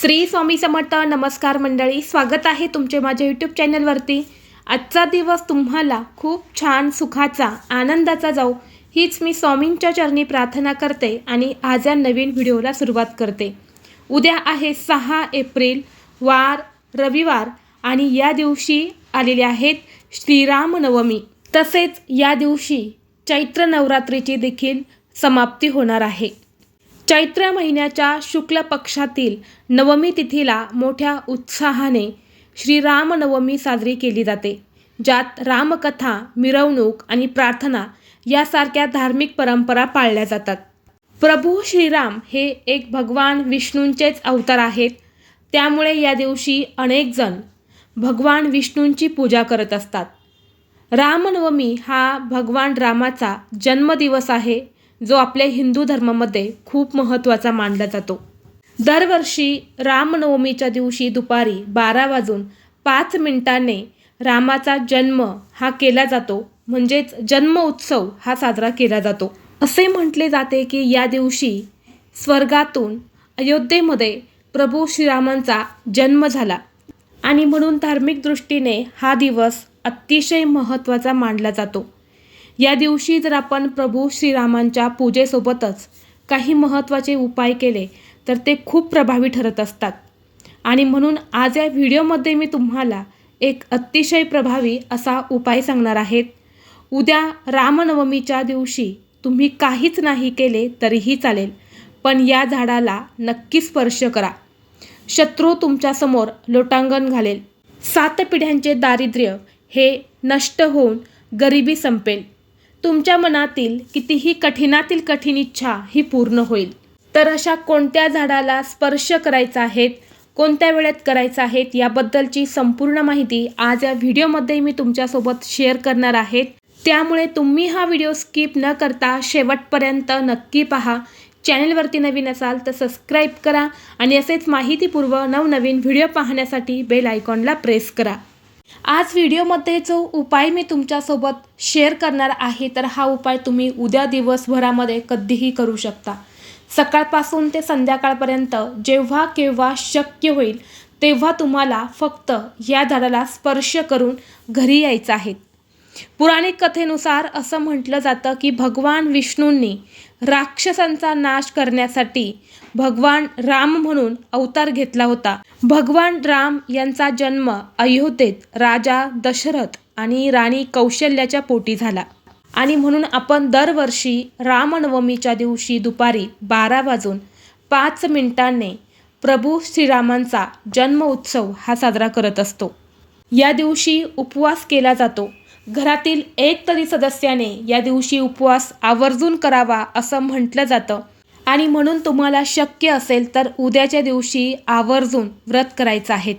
श्री स्वामी समर्थ नमस्कार मंडळी स्वागत आहे तुमचे माझ्या यूट्यूब चॅनलवरती. आजचा दिवस तुम्हाला खूप छान सुखाचा आनंदाचा जाऊ हीच मी स्वामींच्या चरणी प्रार्थना करते आणि आज या नवीन व्हिडिओला सुरुवात करते. उद्या आहे सहा एप्रिल वार रविवार आणि या दिवशी आलेले आहेत श्रीरामनवमी. तसेच या दिवशी चैत्र नवरात्रीची देखील समाप्ती होणार आहे. चैत्र महिन्याच्या शुक्ल पक्षातील नवमी तिथीला मोठ्या उत्साहाने श्रीरामनवमी साजरी केली जाते. ज्यात रामकथा मिरवणूक आणि प्रार्थना यासारख्या धार्मिक परंपरा पाळल्या जातात. प्रभू श्रीराम हे एक भगवान विष्णूंचेच अवतार आहेत. त्यामुळे या दिवशी अनेकजण भगवान विष्णूंची पूजा करत असतात. रामनवमी हा भगवान रामाचा जन्मदिवस आहे. जो आपल्या हिंदू धर्मामध्ये खूप महत्त्वाचा मानला जातो. दरवर्षी रामनवमीच्या दिवशी दुपारी बारा वाजून पाच मिनिटाने रामाचा जन्म हा केला जातो. म्हणजेच जन्म उत्सव हा साजरा केला जातो. असे म्हटले जाते की या दिवशी स्वर्गातून अयोध्येमध्ये प्रभू श्रीरामांचा जन्म झाला. आणि म्हणून धार्मिक दृष्टीने हा दिवस अतिशय महत्त्वाचा मानला जातो. या दिवशी जर आपण प्रभू श्रीरामांच्या पूजेसोबतच काही महत्त्वाचे उपाय केले तर ते खूप प्रभावी ठरत असतात. आणि म्हणून आज या व्हिडिओमध्ये मी तुम्हाला एक अतिशय प्रभावी असा उपाय सांगणार आहेत उद्या रामनवमीच्या दिवशी तुम्ही काहीच नाही केले तरीही चालेल पण या झाडाला नक्की स्पर्श करा. शत्रू तुमच्यासमोर लोटांगण घालेल. सात पिढ्यांचे दारिद्र्य हे नष्ट होऊन गरिबी संपेल. तुमच्या मनातील कितीही कठीणातील कठीण इच्छा ही पूर्ण होईल. तर अशा कोणत्या झाडाला स्पर्श करायचा आहेत कोणत्या वेळेत करायचं आहेत याबद्दलची संपूर्ण माहिती आज या व्हिडिओमध्ये मी तुमच्यासोबत शेअर करणार आहेत त्यामुळे तुम्ही हा व्हिडिओ स्किप न करता शेवटपर्यंत नक्की पहा. चॅनलवरती नवीन असाल तर सबस्क्राईब करा आणि असेच माहितीपूर्व नवनवीन व्हिडिओ पाहण्यासाठी बेल आयकॉनला प्रेस करा. आज व्हिडिओमध्ये जो उपाय मी तुमच्यासोबत शेअर करणार आहे तर हा उपाय तुम्ही उद्या दिवसभरामध्ये कधीही करू शकता. सकाळपासून ते संध्याकाळपर्यंत जेव्हा केव्हा शक्य होईल तेव्हा तुम्हाला फक्त या झाडाला स्पर्श करून घरी यायचं आहे. पुराणिक कथेनुसार असं म्हटलं जातं की भगवान विष्णूंनी राक्षसांचा नाश करण्यासाठी भगवान राम म्हणून अवतार घेतला होता. भगवान राम यांचा जन्म अयोध्येत राजा दशरथ आणि राणी कौशल्याच्या पोटी झाला. आणि म्हणून आपण दरवर्षी रामनवमीच्या दिवशी दुपारी बारा वाजून पाच मिनिटांनी प्रभू श्रीरामांचा जन्म उत्सव हा साजरा करत असतो. या दिवशी उपवास केला जातो. घरातील एक तरी सदस्याने या दिवशी उपवास आवर्जून करावा असं म्हटलं जातं. आणि म्हणून तुम्हाला शक्य असेल तर उद्याच्या दिवशी आवर्जून व्रत करायचं आहे.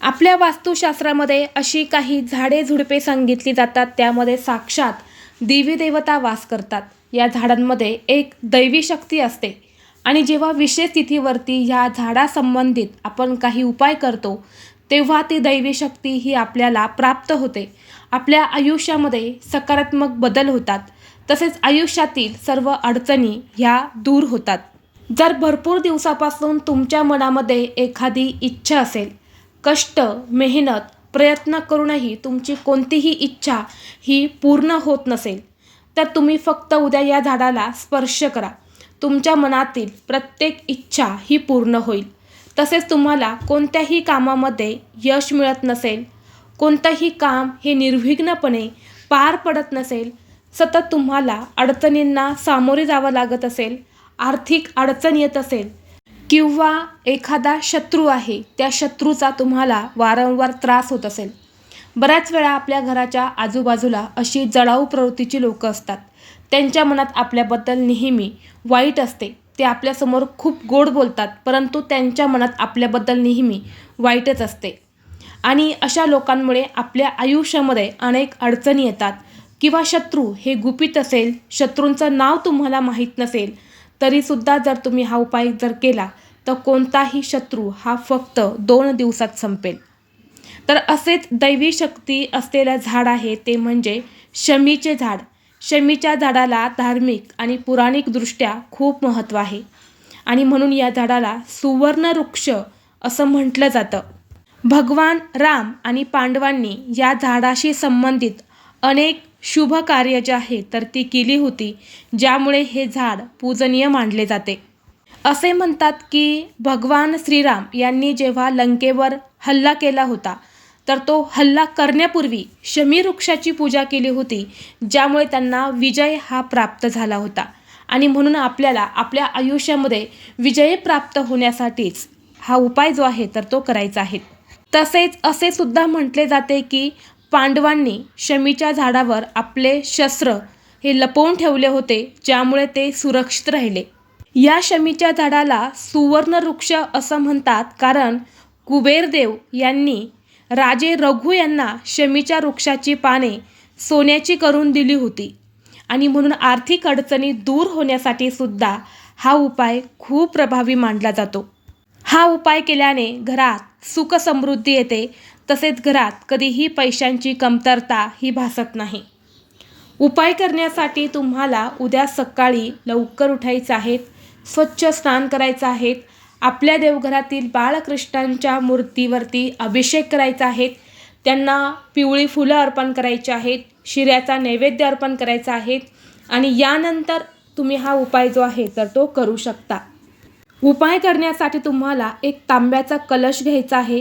आपल्या वास्तुशास्त्रामध्ये अशी काही झाडे झुडपे सांगितली जातात त्यामध्ये साक्षात देवी देवता वास करतात. या झाडांमध्ये एक दैवी शक्ती असते. आणि जेव्हा विशेष तिथीवरती ह्या झाडासंबंधित आपण काही उपाय करतो तेव्हा ती दैवी शक्ती ही आपल्याला प्राप्त होते. आपल्या आयुष्यामध्ये सकारात्मक बदल होतात. तसेच आयुष्यातील सर्व अडचणी ह्या दूर होतात. जर भरपूर दिवसापासून तुमच्या मनामध्ये एखादी इच्छा असेल कष्ट मेहनत प्रयत्न करूनही तुमची कोणतीही इच्छा ही पूर्ण होत नसेल तर तुम्ही फक्त उद्या या झाडाला स्पर्श करा. तुमच्या मनातील प्रत्येक इच्छा ही पूर्ण होईल. तसेच तुम्हाला कोणत्याही कामामध्ये यश मिळत नसेल कोणतंही काम हे निर्विघ्नपणे पार पडत नसेल सतत तुम्हाला अडचणींना सामोरे जावं लागत असेल आर्थिक अडचण येत असेल किंवा एखादा शत्रू आहे त्या शत्रूचा तुम्हाला वारंवार त्रास होत असेल. बऱ्याच वेळा आपल्या घराच्या आजूबाजूला अशी जळाऊ प्रवृत्तीची लोकं असतात. त्यांच्या मनात आपल्याबद्दल नेहमी वाईट असते. ते आपल्यासमोर खूप गोड बोलतात परंतु त्यांच्या मनात आपल्याबद्दल नेहमी वाईटच असते. आणि अशा लोकांमुळे आपल्या आयुष्यामध्ये अनेक अडचणी येतात. किंवा शत्रू हे गुपित असेल शत्रूंचं नाव तुम्हाला माहीत नसेल तरीसुद्धा जर तुम्ही हा उपाय जर केला तर कोणताही शत्रू हा फक्त दोन दिवसात संपेल. तर असेच दैवी शक्ती असलेलं झाड आहे ते म्हणजे शमीचे झाड. शमीच्या झाडाला धार्मिक आणि पुराणिकदृष्ट्या खूप महत्त्व आहे. आणि म्हणून या झाडाला सुवर्ण वृक्ष असं म्हटलं जातं. भगवान राम आणि पांडवांनी या झाडाशी संबंधित अनेक शुभ कार्य जे आहे तर ती केली होती ज्यामुळे हे झाड पूजनीय मानले जाते. असे म्हणतात की भगवान श्रीराम यांनी जेव्हा लंकेवर हल्ला केला होता तर तो हल्ला करण्यापूर्वी शमी वृक्षाची पूजा केली होती ज्यामुळे त्यांना विजय हा प्राप्त झाला होता. आणि म्हणून आपल्याला आपल्या आयुष्यामध्ये विजय प्राप्त होण्यासाठीच हा उपाय जो आहे तर तो करायचा आहे. तसेच असे सुद्धा म्हटले जाते की पांडवांनी शमीच्या झाडावर आपले शस्त्र हे लपवून ठेवले होते ज्यामुळे ते सुरक्षित राहिले. या शमीच्या झाडाला सुवर्ण वृक्ष असं म्हणतात कारण कुबेरदेव यांनी राजे रघु यांना शमीच्या वृक्षाची पाने सोन्याची करून दिली होती आणि म्हणून आर्थिक अडचणी दूर होण्यासाठी सुद्धा हा उपाय खूप प्रभावी मानला जातो. हा उपाय केल्याने घरात सुख समृद्धी येते. तसेच घरात कधीही पैशांची कमतरता ही भासत नाही. उपाय करण्यासाठी तुम्हाला उद्या सकाळी लवकर उठायचं आहे स्वच्छ स्नान करायचं आहे आपल्या देवघरातील बाळकृष्णांच्या मूर्तीवरती अभिषेक करायचा आहे त्यांना पिवळी फुलं अर्पण करायची आहेत. शिऱ्याचा नैवेद्य अर्पण करायचा आहे. आणि यानंतर तुम्ही हा उपाय जो आहे तर तो करू शकता. उपाय करण्यासाठी तुम्हाला एक तांब्याचा कलश घ्यायचा आहे.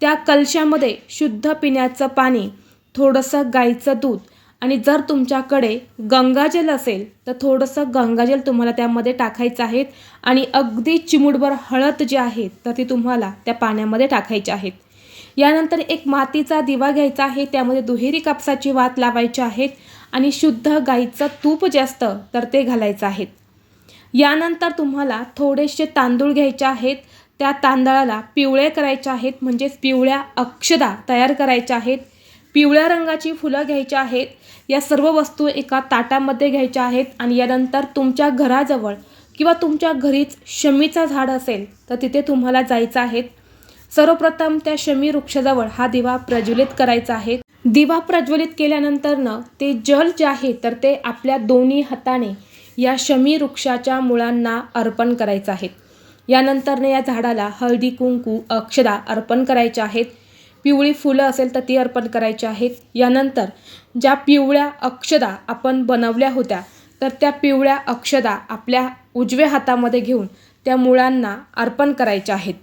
त्या कलशामध्ये शुद्ध पिण्याचं पाणी थोडंसं गाईचं दूध आणि जर तुमच्याकडे गंगाजल असेल तर थोडंसं गंगाजल तुम्हाला त्यामध्ये टाकायचं आहे आणि अगदी चिमुडभर हळद जी आहे तर ती तुम्हाला त्या पाण्यामध्ये टाकायची आहेत. यानंतर एक मातीचा दिवा घ्यायचा आहे त्यामध्ये दुहेरी कापसाची वात लावायची आहेत आणि शुद्ध गाईचं तूप जास्त तर ते घालायचं आहे यानंतर तुम्हाला थोडेसे तांदूळ घ्यायचे आहेत. त्या तांदळाला पिवळे करायचे आहेत. म्हणजेच पिवळ्या अक्षदा तयार करायच्या आहेत. पिवळ्या रंगाची फुलं घ्यायची आहेत. या सर्व वस्तू एका ताटामध्ये घ्यायच्या आहेत आणि यानंतर तुमच्या घराजवळ किंवा तुमच्या घरीच शमीचं झाड असेल तर तिथे तुम्हाला जायचं आहे. सर्वप्रथम त्या शमी वृक्षाजवळ हा दिवा प्रज्वलित करायचा आहे. दिवा प्रज्वलित केल्यानंतरनं ते जल जे आहे तर ते आपल्या दोन्ही हाताने या शमी वृक्षाच्या मुळांना अर्पण करायचं आहेत यानंतरने या झाडाला हळदी कुंकू अक्षदा अर्पण करायच्या आहेत. पिवळी फुलं असेल तर ती अर्पण करायची आहेत. यानंतर ज्या पिवळ्या अक्षदा आपण बनवल्या होत्या तर त्या पिवळ्या अक्षदा आपल्या उजव्या हातामध्ये घेऊन त्या मुळांना अर्पण करायच्या आहेत.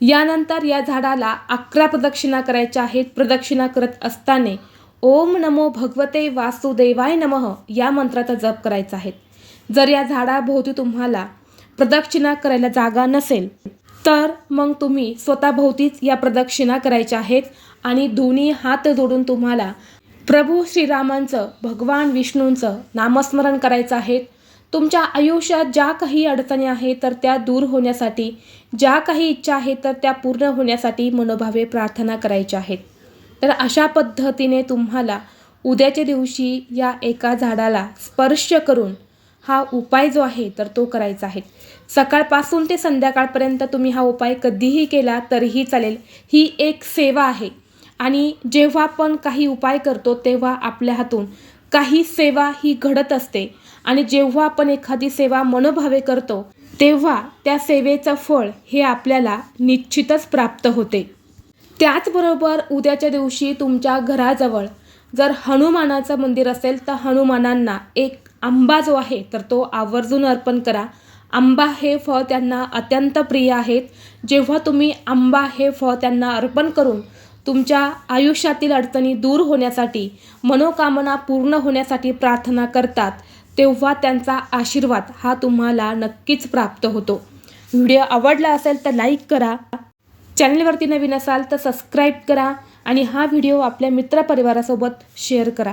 यानंतर या झाडाला अकरा प्रदक्षिणा करायच्या आहेत. प्रदक्षिणा करत असताना ओम नमो भगवते वासुदेवाय नमः या मंत्राचा जप करायचा आहे. जर या झाडाभोवती तुम्हाला प्रदक्षिणा करायला जागा नसेल तर मग तुम्ही स्वतःभोवतीच या प्रदक्षिणा करायच्या आहेत आणि दोन्ही हात जोडून तुम्हाला प्रभू श्रीरामांचं भगवान विष्णूंचं नामस्मरण करायचं आहे. तुमच्या आयुष्यात ज्या काही अडचणी आहेत तर त्या दूर होण्यासाठी ज्या काही इच्छा आहेत तर त्या पूर्ण होण्यासाठी मनोभावे प्रार्थना करायच्या आहेत. तर अशा पद्धतीने तुम्हाला उद्याच्या दिवशी या एका झाडाला स्पर्श करून हा उपाय जो आहे तर तो करायचा आहे. सकाळपासून ते संध्याकाळपर्यंत तुम्ही हा उपाय कधीही केला तरीही चालेल. ही एक सेवा आहे. आणि जेव्हा आपण काही उपाय करतो तेव्हा आपल्या हातून काही सेवा ही घडत असते. आणि जेव्हा आपण एखादी सेवा मनोभावे करतो तेव्हा त्या सेवेचं फळ हे आपल्याला निश्चितच प्राप्त होते. त्याचबरोबर उद्याच्या दिवशी तुमच्या घराजवळ जर हनुमानाचं मंदिर असेल तर हनुमानांना एक आंबा जो आहे तर तो आवर्जून अर्पण करा. आंबा हे फळ त्यांना अत्यंत प्रिय आहेत. जेव्हा तुम्ही आंबा हे फळ त्यांना अर्पण करून तुमच्या आयुष्यातील अडचणी दूर होण्यासाठी मनोकामना पूर्ण होण्यासाठी प्रार्थना करतात तेव्हा त्यांचा आशीर्वाद हा तुम्हाला नक्कीच प्राप्त होतो. व्हिडिओ आवडला असेल तर लाईक करा. चॅनलवरती नवीन असाल तर सबस्क्राईब करा आणि हा व्हिडिओ आपल्या मित्रपरिवारासोबत शेअर करा.